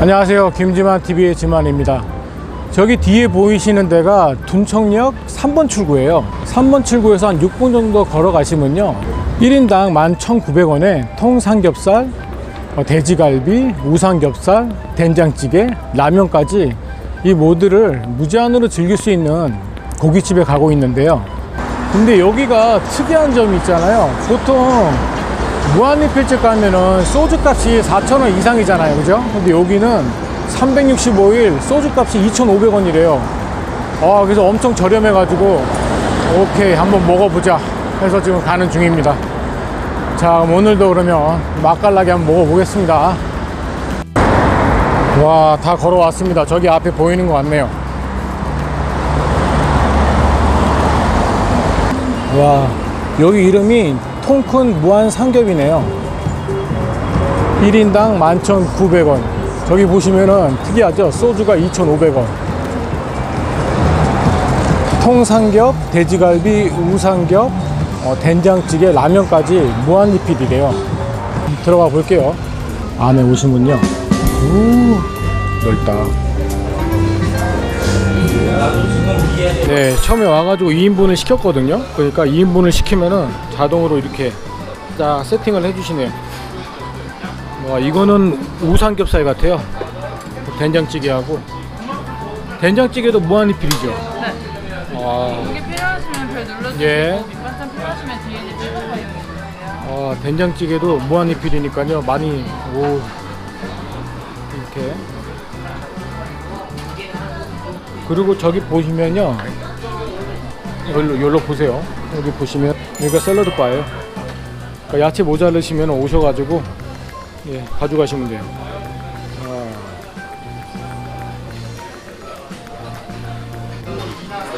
안녕하세요. 김지만 TV의 지만입니다. 저기 뒤에 보이시는 데가 둔청역 3번 출구예요. 3번 출구에서 한 6분 정도 걸어가시면요. 1인당 11,900원에 통삼겹살, 어, 돼지갈비, 우삼겹살, 된장찌개, 라면까지 이 모두를 무제한으로 즐길 수 있는 고깃집에 가고 있는데요. 근데 여기가 특이한 점이 있잖아요. 보통 무한리필집 가면은 소주 값이 4,000원 이상이잖아요. 그죠? 근데 여기는 365일 소주 값이 2,500원이래요. 아, 그래서 엄청 저렴해 가지고, 오케이, 한번 먹어보자. 해서 지금 가는 중입니다. 자, 오늘도 그러면 맛깔나게 한번 먹어보겠습니다. 와, 다 걸어왔습니다. 저기 앞에 보이는 것 같네요. 와, 여기 이름이 통큰 무한 삼겹이네요. 1인당 11,900원. 저기 보시면은 특이하죠? 소주가 2,500원. 통삼겹, 돼지갈비, 우삼겹, 어, 된장찌개, 라면까지 무한 리필이래요. 들어가 볼게요. 안에 오시면요. 오, 넓다. 네, 처음에 와가지고 2인분을 시켰거든요. 그러니까 2인분을 시키면은 자동으로 이렇게 딱 세팅을 해주시네요. 와, 이거는 우삼겹살 같아요. 된장찌개하고 된장찌개도 무한리필이죠. 네. 와, 고기 필요하시면 별 눌러주시고 예. 밑반찬 필요하시면 뒤에 이제 이용해주세요. 와, 된장찌개도 무한리필이니까요. 많이 오 이렇게 그리고 저기 보시면요. 여기로, 여기로 보세요. 여기 보시면 여기가 샐러드 바예요. 그러니까 야채 모자르시면 오셔가지고 예, 가져가시면 돼요. 아.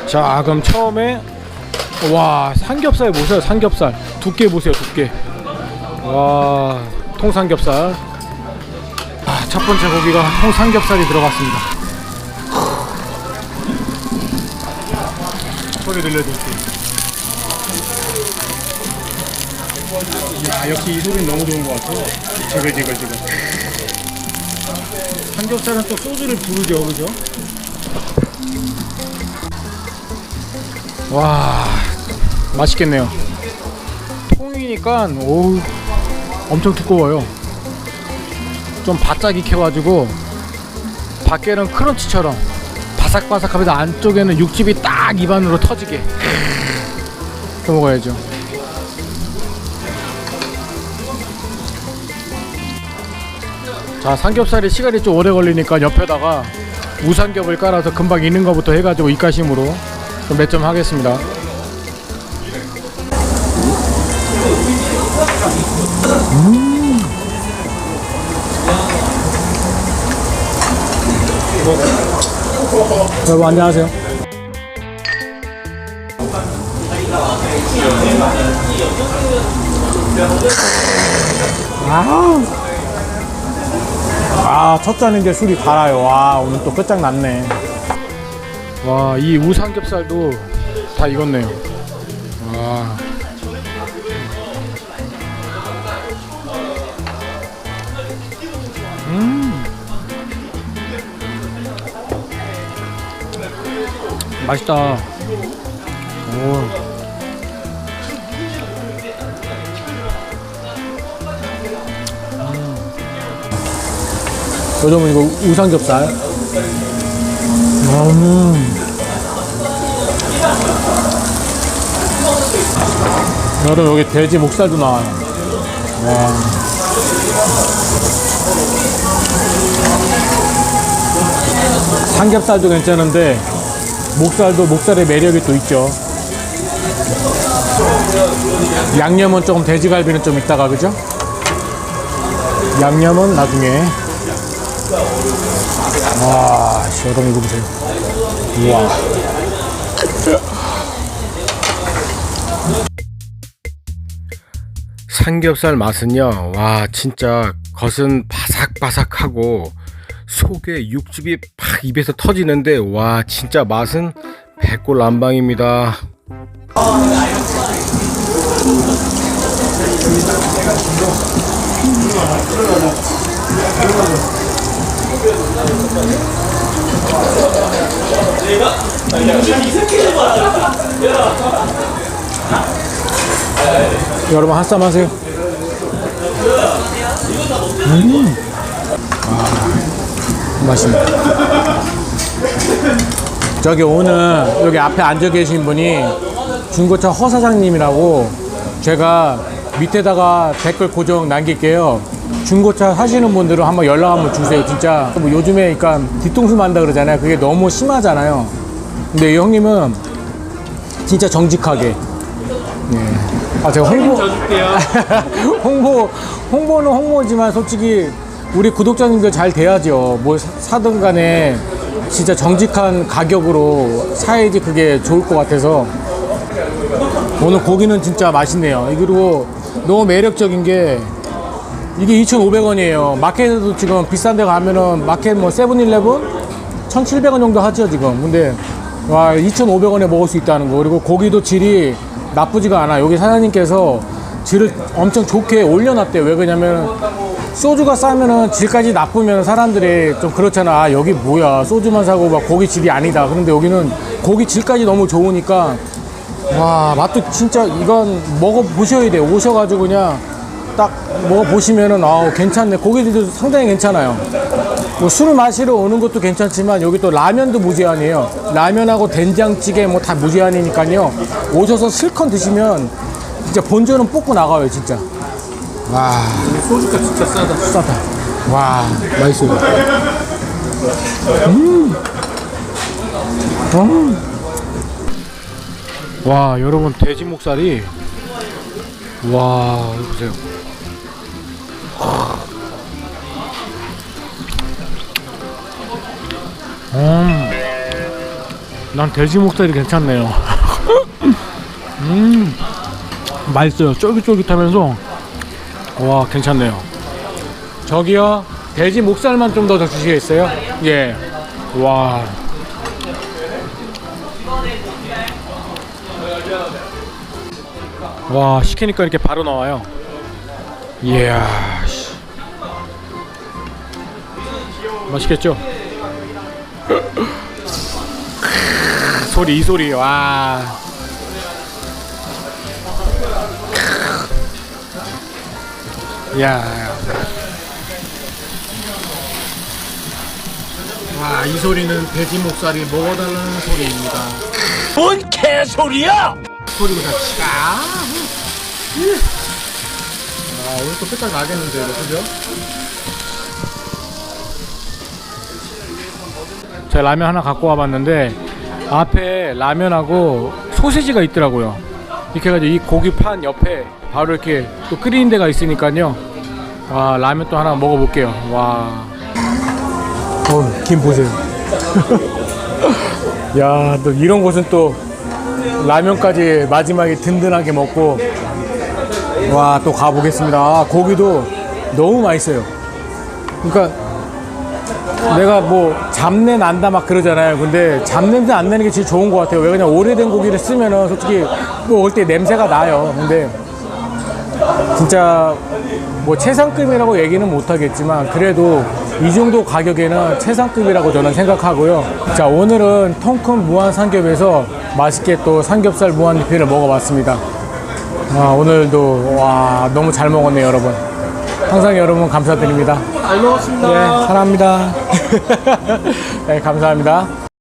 자, 그럼 처음에 와 삼겹살 보세요. 삼겹살 두께 보세요. 두께. 와 통삼겹살. 아, 첫 번째 고기가 통삼겹살이 들어갔습니다. 소리 들려드릴게요. 야, 역시 이 소리는 너무 좋은 것 같아요. 지글지글 지글. 삼겹살은 또 소주를 부르죠, 그죠? 와, 맛있겠네요. 통이니까, 오 엄청 두꺼워요. 좀 바짝 익혀가지고, 밖에는 크런치처럼 바삭바삭하면서 안쪽에는 육즙이 딱 입안으로 터지게. 그 먹어야죠. 자 삼겹살이 시간이 좀 오래 걸리니까 옆에다가 우삼겹을 깔아서 금방 익는 거부터 해가지고 입가심으로 몇점 하겠습니다 음. 여러분 안녕하세요 아 아, 첫 잔인데 술이 달아요. 와, 오늘 또 끝장났네. 와, 이 우삼겹살도 다 익었네요. 와. 음. 맛있다. 오. 요즘은 이거 우삼겹살. 음. 여러분 여기 돼지 목살도 나와요. 와. 삼겹살도 괜찮은데 목살도 목살의 매력이 또 있죠. 양념은 조금 돼지갈비는 좀 있다가 그죠? 양념은 나중에 와, 씨, 여러분 이거 보세요. 우와. 삼겹살 맛은요, 와, 진짜 겉은 바삭바삭하고 속에 육즙이 딱 입에서 터지는데 와 진짜 맛은 백골 난방입니다. 여러분 한쌈 하세요. 음. 맛있네. 저기 오늘 여기 앞에 앉아 계신 분이 중고차 허 사장님이라고 제가 밑에다가 댓글 고정 남길게요. 중고차 사시는 분들은 한번 연락 한번 주세요. 진짜 뭐 요즘에 그러니까 뒤통수 만다 그러잖아요. 그게 너무 심하잖아요. 근데 이 형님은 진짜 정직하게 예. 아 제가 홍보 홍보 홍보는 홍보지만 솔직히 우리 구독자님들 잘 돼야죠. 뭐 사- 사든 간에 진짜 정직한 가격으로 사야지 그게 좋을 것 같아서 오늘 고기는 진짜 맛있네요. 그리고 너무 매력적인 게 이게 2,500원이에요. 마켓에도 지금 비싼 데 가면은 마켓 뭐 세븐일레븐 1,700원 정도 하죠, 지금. 근데 와, 2,500원에 먹을 수 있다는 거. 그리고 고기도 질이 나쁘지가 않아. 여기 사장님께서 질을 엄청 좋게 올려놨대요. 왜 그러냐면 소주가 싸면은 질까지 나쁘면 사람들이 좀 그렇잖아. 아, 여기 뭐야. 소주만 사고 막 고기 질이 아니다. 그런데 여기는 고기 질까지 너무 좋으니까 와 맛도 진짜 이건 먹어 보셔야 돼요 오셔가지고 그냥 딱 먹어 보시면은 아 괜찮네 고기들도 상당히 괜찮아요 뭐 술을 마시러 오는 것도 괜찮지만 여기 또 라면도 무제한이에요 라면하고 된장찌개 뭐 다 무제한이니까요 오셔서 실컷 드시면 진짜 본전은 뽑고 나가요 진짜 와. 소주가 진짜 싸다. 싸다. 와 맛있어요 음. 음. 와 여러분 돼지 목살이. 와 보세요. 음 난 돼지 목살이 괜찮네요. 음. 맛있어요. 쫄깃쫄깃하면서 와 괜찮네요 저기요 돼지 목살만 좀 더 주시겠어요? 예. 와. 와 시키니까 이렇게 바로 나와요. 이야. 씨. 맛있겠죠? 소리 이 소리 와. 야. 와, 이 소리는 돼지 목살이 먹어달라는 소리입니다. 뭔 개소리야! 소리보다 치가. 아, 오늘 또 끝장 나겠는데, 이거, 그죠? 제가 라면 하나 갖고 와봤는데, 앞에 라면하고 소시지가 있더라고요. 이렇게 해가지고 이 고기 판 옆에 바로 이렇게 또 끓이는 데가 있으니까요. 와, 라면 또 하나 먹어볼게요. 와. 어, 김 보세요. 야, 또 이런 곳은 또 라면까지 마지막에 든든하게 먹고 와, 또 가보겠습니다. 아, 고기도 너무 맛있어요. 그러니까 내가 뭐 잡내 난다 막 그러잖아요. 근데 잡냄새 안 나는 게 제일 좋은 것 같아요. 왜 그냥 오래된 고기를 쓰면은 솔직히 뭐 올 때 냄새가 나요. 근데 진짜 뭐 최상급이라고 얘기는 못하겠지만 그래도 이 정도 가격에는 최상급이라고 저는 생각하고요. 자 오늘은 통큰 무한 삼겹에서 맛있게 또 삼겹살 무한 리필을 먹어봤습니다. 아, 오늘도 와 너무 잘 먹었네요 여러분. 항상 여러분 감사드립니다. 잘 먹었습니다. 예, 사랑합니다. 네, 감사합니다.